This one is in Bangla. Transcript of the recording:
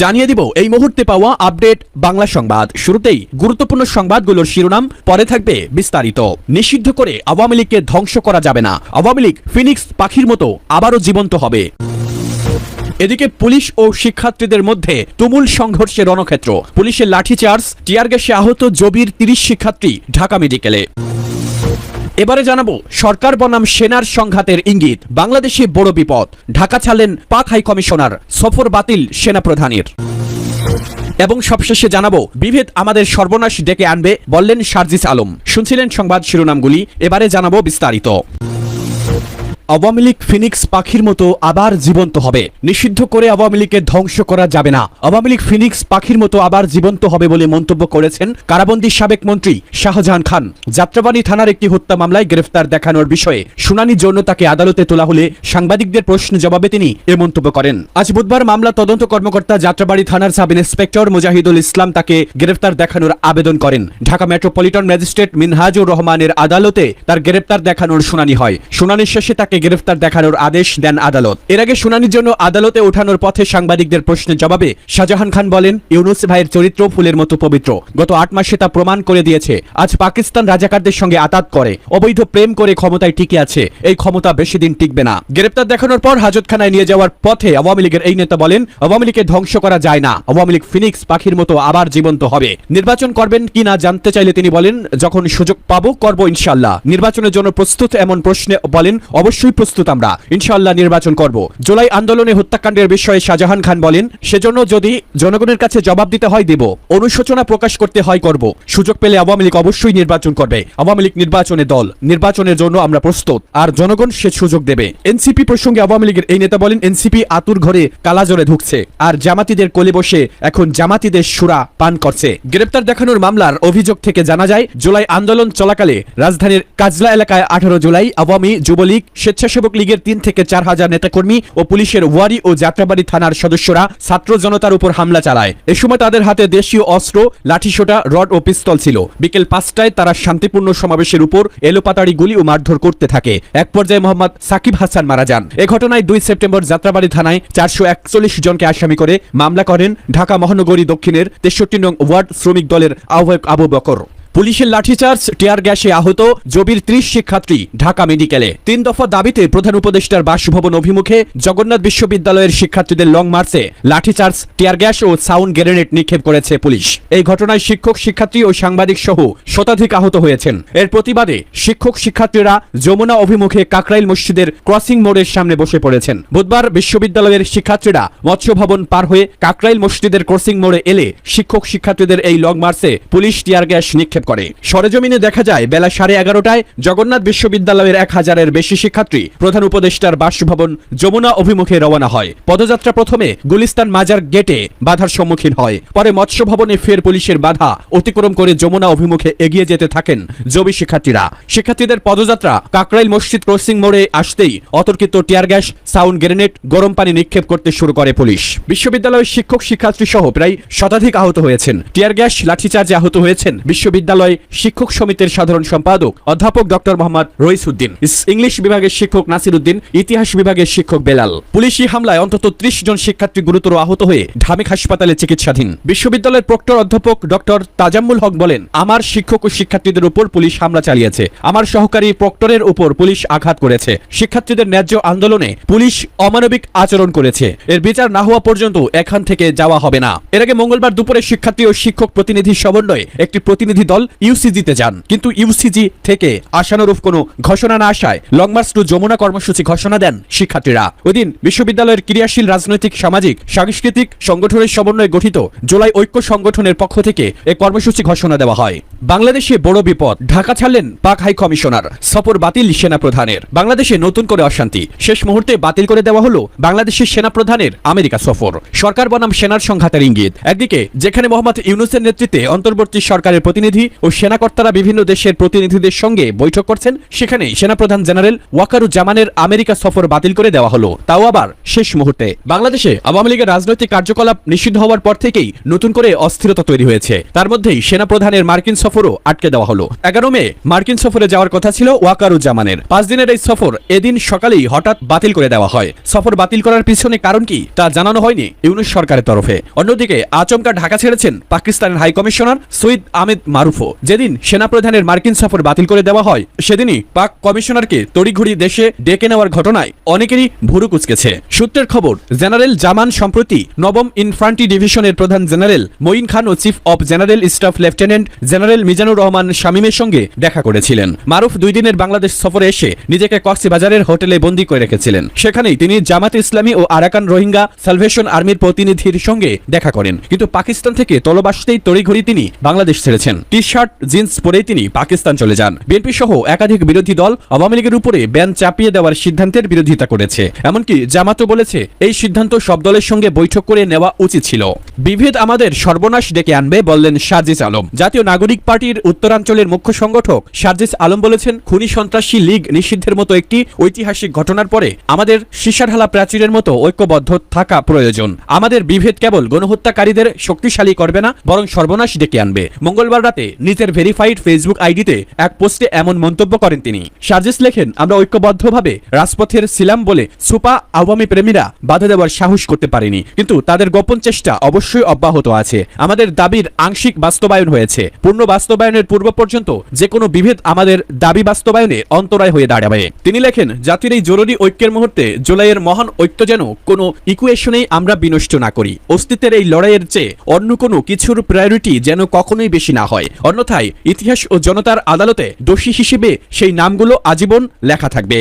জানিয়ে দিব, এই মুহূর্তে পাওয়া আপডেট বাংলা সংবাদ। শুরুতেই গুরুত্বপূর্ণ সংবাদগুলোর শিরোনাম, পরে থাকবে বিস্তারিত। নিষিদ্ধ করে আওয়ামী লীগকে ধ্বংস করা যাবে না। আওয়ামী লীগ ফিনিক্স পাখির মতো আবারও জীবন্ত হবে। এদিকে পুলিশ ও শিক্ষার্থীদের মধ্যে তুমুল সংঘর্ষের রণক্ষেত্র। পুলিশের লাঠিচার্জ, টিয়ার গ্যাসে আহত জবির তিরিশ শিক্ষার্থী, ঢাকা মেডিকেলে। এবারে জানাব, সরকার বনাম সেনার সংঘাতের ইঙ্গিত। বাংলাদেশে বড় বিপদ। ঢাকা ছাড়লেন পাক হাই কমিশনার, সফর বাতিল সেনা প্রধানের এবং সবশেষে জানাব, বিভেদ আমাদের সর্বনাশ ডেকে আনবে, বললেন সার্জিস আলম। শুনছিলেন সংবাদ শিরোনামগুলি, এবারে জানাব বিস্তারিত। আওয়ামী লীগ ফিনিক্স পাখির মতো আবার জীবন্ত হবে। নিষিদ্ধ করে আওয়ামী লীগকে ধ্বংস করা যাবে না। আওয়ামী লীগ ফিনিক্স পাখির মতো আবার জীবন্ত হবে বলে মন্তব্য করেছেন কারাবন্দী সাবেক মন্ত্রী শাহজাহান খান। যাত্রাবাড়ি থানার একটি হত্যা মামলায় গ্রেফতার দেখানোর বিষয়ে শুনানির জন্য তাকে আদালতে তোলা হলে সাংবাদিকদের প্রশ্ন জবাবে তিনি এ মন্তব্য করেন। আজ বুধবার মামলা তদন্ত কর্মকর্তা যাত্রাবাড়ি থানার সাব ইন্সপেক্টর মুজাহিদুল ইসলাম তাকে গ্রেফতার দেখানোর আবেদন করেন। ঢাকা মেট্রোপলিটন ম্যাজিস্ট্রেট মিনহাজুর রহমানের আদালতে তার গ্রেফতার দেখানোর শুনানি হয়। শুনানির শেষে তাকে গ্রেফতার দেখানোর আদেশ দেন আদালত। এর আগে শুনানির জন্য আদালতে ওঠানোর পথে সাংবাদিকদের প্রশ্নের জবাবে শাহজাহান খান বলেন, ইউনুস ভাইয়ের চরিত্র ফুলের মতো পবিত্র। গত আট মাসে তা প্রমাণ করে দিয়েছে। আজ পাকিস্তান রাজাকারদের সঙ্গে আতাত করে। অবৈধ প্রেম করে ক্ষমতায় টিকে আছে। এই ক্ষমতা বেশি দিন টিকবে না। গ্রেপ্তার দেখানোর পর হাজতখানায় নিয়ে যাওয়ার পথে আওয়ামী লীগের এই নেতা বলেন, আওয়ামী লীগকে ধ্বংস করা যায় না। আওয়ামী লীগ ফিনিক্স পাখির মতো আবার জীবন্ত হবে। নির্বাচন করবেন কি না জানতে চাইলে তিনি বলেন, যখন সুযোগ পাবো, করব ইনশাল্লাহ নির্বাচনের জন্য প্রস্তুত এমন প্রশ্নে বলেন, অবশ্যই প্রস্তুত আমরা। ইনশাল্লাহ নির্বাচন করব। জুলাই আন্দোলনে হত্যাকাণ্ডের বিষয়ে শাহজাহান খান বলেন, সেজন্য যদি জনগণের কাছে জবাব দিতে হয়, দেব। অনুশোচনা প্রকাশ করতে হয়, করব। সুযোগ পেলে আওয়ামী লীগ অবশ্যই নির্বাচন করবে। আওয়ামী লীগ নির্বাচনে দল। নির্বাচনের জন্য আমরা প্রস্তুত। আর জনগণ সে সুযোগ দেবে। এনসিপি প্রসঙ্গে আওয়ামী লীগের এই নেতা বলেন, এনসিপি আতুর ঘরে কালাজরে ঢুকছে। আর জামাতিদের কোলে বসে এখন জামাতিদের সুরা পান করছে। গ্রেপ্তার দেখানোর মামলার অভিযোগ থেকে জানা যায়, জুলাই আন্দোলন চলাকালে রাজধানীর কাজলা এলাকায় আঠারো জুলাই আওয়ামী যুবলীগ স্বেচ্ছাসেবক লীগের তিন থেকে চার হাজার নেতাকর্মী ও পুলিশের ওয়ারি ও যাত্রাবাড়ি থানার সদস্যরা ছাত্র জনতার উপর হামলা চালায়। এ সময় তাদের হাতে দেশীয় অস্ত্র, লাঠিসোটা, রড ও পিস্তল ছিল। বিকেল পাঁচটায় তারা শান্তিপূর্ণ সমাবেশের উপর এলোপাতাড়ি গুলি ও মারধর করতে থাকে। এক পর্যায়ে মোহাম্মদ সাকিব হাসান মারা যান। এ ঘটনায় দুই সেপ্টেম্বর যাত্রাবাড়ি থানায় চারশো একচল্লিশ জনকে আসামি করে মামলা করেন ঢাকা মহানগরী দক্ষিণের তেষট্টি নং ওয়ার্ড শ্রমিক দলের আহ্বায়ক আবু বকর। পুলিশের লাঠিচার্জ, টিয়ার গ্যাসে আহত জবির ত্রিশ শিক্ষার্থী ঢাকা মেডিকেলে। তিন দফা দাবিতে প্রধান উপদেষ্টার বাসভবন অভিমুখে জগন্নাথ বিশ্ববিদ্যালয়ের শিক্ষার্থীদের লং মার্চে লাঠিচার্জ, টিয়ার গ্যাস ও সাউন্ড গ্রেনেড নিক্ষেপ করেছে পুলিশ। এই ঘটনায় শিক্ষক, শিক্ষার্থী ও সাংবাদিক সহ শতাধিক আহত হয়েছেন। এর প্রতিবাদে শিক্ষক, শিক্ষার্থীরা যমুনা অভিমুখে কাকরাইল মসজিদের ক্রসিং মোড়ের সামনে বসে পড়েছেন। বুধবার বিশ্ববিদ্যালয়ের শিক্ষার্থীরা মৎস্য ভবন পার হয়ে কাকরাইল মসজিদের ক্রসিং মোড়ে এলে শিক্ষক, শিক্ষার্থীদের এই লং মার্চে পুলিশ টিয়ার গ্যাস নিক্ষেপ করে। সরেজমিনে দেখা যায়, বেলা সাড়ে এগারোটায় জগন্নাথ বিশ্ববিদ্যালয়ের এক হাজারের বেশি শিক্ষার্থী, প্রধান উপদেষ্টার বাসভবন যমুনা অভিমুখে রওনা হয়। পদযাত্রা প্রথমে গুলিস্তান মাজার গেটে বাধার সম্মুখীন হয়। পরে মৎস্য ভবনে ফের পুলিশের বাধা অতিক্রম করে যমুনা অভিমুখে এগিয়ে যেতে থাকেন জবি শিক্ষার্থীরা। শিক্ষার্থীদের পদযাত্রা কাকরাইল মসজিদ ক্রসিং মোড়ে আসতেই অতর্কিত টিয়ার গ্যাস, সাউন্ড গ্রেনেড, গরম পানি নিক্ষেপ করতে শুরু করে পুলিশ। বিশ্ববিদ্যালয়ের শিক্ষক শিক্ষার্থী সহ প্রায় শতাধিক আহত হয়েছেন। টিয়ার গ্যাস, লাঠিচার্জে আহত হয়েছেন বিশ্ববিদ্যালয় শিক্ষক সমিতির সাধারণ সম্পাদক, অধ্যাপক ডক্টর মোহাম্মদ রইস উদ্দিন ইংলিশ বিভাগের শিক্ষক নাসির উদ্দিন ইতিহাস বিভাগের শিক্ষক বেলাল। পুলিশি হামলায় অন্তত ত্রিশ জন শিক্ষার্থী গুরুতর আহত হয়ে ঢামেক হাসপাতালে চিকিৎসাধীন। বিশ্ববিদ্যালয়ের প্রক্টর অধ্যাপক ডক্টর তাজাম্মুল হক বলেন, আমার শিক্ষক ও শিক্ষার্থীদের উপর পুলিশ হামলা চালিয়েছে। আমার সহকারী প্রক্টরের উপর পুলিশ আঘাত করেছে। শিক্ষার্থীদের ন্যায্য আন্দোলনে পুলিশ অমানবিক আচরণ করেছে। এর বিচার না হওয়া পর্যন্ত এখান থেকে যাওয়া হবে না। এর আগে মঙ্গলবার দুপুরে শিক্ষার্থী ও শিক্ষক প্রতিনিধি সমন্বয়ে একটি প্রতিনিধি দল ইউসিজিতে যান। কিন্তু ইউসিজি থেকে আশানুরূপ কোনো ঘোষণা না আসায় লং মার্চ টু যমুনা কর্মসূচি ঘোষণা দেন শিক্ষার্থীরা। ওইদিন বিশ্ববিদ্যালয়ের ক্রিয়াশীল রাজনৈতিক, সামাজিক, সাংস্কৃতিক সংগঠনের সমন্বয়ে গঠিত জুলাই ঐক্য সংগঠনের পক্ষ থেকে এ কর্মসূচি ঘোষণা দেওয়া হয়। বাংলাদেশে বড় বিপদ, ঢাকা ছাড়লেন পাক হাই কমিশনার, সফর বাতিল সেনা প্রধানের বাংলাদেশে নতুন করে অশান্তি, শেষ মুহূর্তে বাতিল করে দেওয়া হলো বাংলাদেশের সেনা প্রধানের আমেরিকা সফর। সরকার বনাম সেনার সংঘাতের ইঙ্গিত। একদিকে, যেখানে মোহাম্মদ ইউনুসের নেতৃত্বে অন্তর্বর্তী সরকারের প্রতিনিধি ও সেনাকর্তারা বিভিন্ন দেশের প্রতিনিধিদের সঙ্গে বৈঠক করছেন। সেখানে সেনাপ্রধান জেনারেল ওয়াকারুজ্জামানের আমেরিকা সফর বাতিল করে দেওয়া হলো। তাও আবার শেষ মুহূর্তে। বাংলাদেশে আওয়ামী লীগের রাজনৈতিক কার্যকলাপ নিষিদ্ধ হওয়ার পর থেকেই নতুন করে অস্থিরতা তৈরি হয়েছে। তার মধ্যেই সেনাপ্রধানের মার্কিন সফরও আটকে দেওয়া হলো। এগারো মে মার্কিন সফরে যাওয়ার কথা ছিল ওয়াকারুজ্জামানের। পাঁচ দিনের এই সফর এদিন সকালেই হঠাৎ বাতিল করে দেওয়া হয়। সফর বাতিল করার পিছনে কারণ কি তা জানানো হয়নি ইউনুস সরকারের তরফে। অন্যদিকে আচমকা ঢাকা ছেড়েছেন পাকিস্তানের হাই কমিশনার সৈয়দ আহমেদ মারুফও যেদিন সেনাপ্রধানের মার্কিন সফর বাতিল করে দেওয়া হয়, সেদিনই পাক কমিশনারকে তড়িঘড়ি দেশে ডেকে নেওয়ার ঘটনায় অনেকেরই ভুরু কুচকেছে। সূত্রের খবর, জেনারেল জামান সম্প্রতি নবম ইনফ্রান্টি ডিভিশনের প্রধান general, Moin Khan O chief of general staff lieutenant general Mizanur Rahman শামীমের সঙ্গে দেখা করেছিলেন। মারুফ দুই দিনের বাংলাদেশ সফরে এসে নিজেকে কক্সবাজারের হোটেলে বন্দী করে রেখেছিলেন। সেখানেই তিনি জামাত ইসলামী ও আরাকান রোহিঙ্গা সালভেশন আর্মির প্রতিনিধির সঙ্গে দেখা করেন। কিন্তু পাকিস্তান থেকে তলব আসতেই তড়িঘড়ি তিনি বাংলাদেশ ছেড়েছেন। টি শার্ট জিন্স পরেই তিনি পাকিস্তান চলে যান। বিএনপি সহ একাধিক বিরোধী দল আওয়ামী লীগের উপরে ব্যান চাপিয়ে দেওয়ার সিদ্ধান্তের বিরোধিতা করেছে। এমনকি জামাতও বলেছে, এই সিদ্ধান্ত সব দলের সঙ্গে বৈঠক করে নেওয়া উচিত ছিল। বিভেদ আমাদের সর্বনাশ ডেকে আনবে বললেন সার্জিস আলম। জাতীয় নাগরিক পার্টির উত্তরাঞ্চলের মুখ্য সংগঠক সার্জিস আলম বলেছেন, খুনি সন্ত্রাসী লীগ নিষিদ্ধের মতো একটি ঐতিহাসিক ঘটনার পরে আমাদের সিসারহালা প্রাচীরের মতো ঐক্যবদ্ধ থাকা প্রয়োজন। আমাদের বিভেদ কেবল গণহত্যাকারীদের শক্তিশালী করবে না, বরং সর্বনাশ ডেকে আনবে। মঙ্গলবার রাতে নিজের ভেরিফাইড ফেসবুক আইডিতে এক পোস্টে এমন মন্তব্য করেন তিনি। সার্জিস লেখেন, আমরা ঐক্যবদ্ধভাবে রাজপথের ছিলাম বলে সুপা আওয়ামী প্রেমীরা বাধা দেওয়ার সাহস করতে পারেনি। কিন্তু তাদের গোপন চেষ্টা অবশ্যই অব্যাহত আছে। আমাদের দাবির আংশিক বাস্তবায়ন হয়েছে। পূর্ণ বাস্তবায়নের পূর্ব পর্যন্ত যে কোনো বিভেদ আমাদের দাবি বাস্তবায়নে অন্তরায় হয়ে দাঁড়াবে। তিনি লেখেন, জাতির এই জরুরি ঐক্যের মুহূর্তে জুলাইয়ের মহান ঐক্য যেন কোনো ইকুয়েশনেই আমরা বিনষ্ট না করি। অস্তিত্বের এই লড়াইয়ের চেয়ে অন্য কোনো কিছুর প্রায়োরিটি যেন কখনোই বেশি না হয়। অন্যথায় ইতিহাস ও জনতার আদালতে দোষী হিসেবে সেই নামগুলো আজীবন লেখা থাকবে।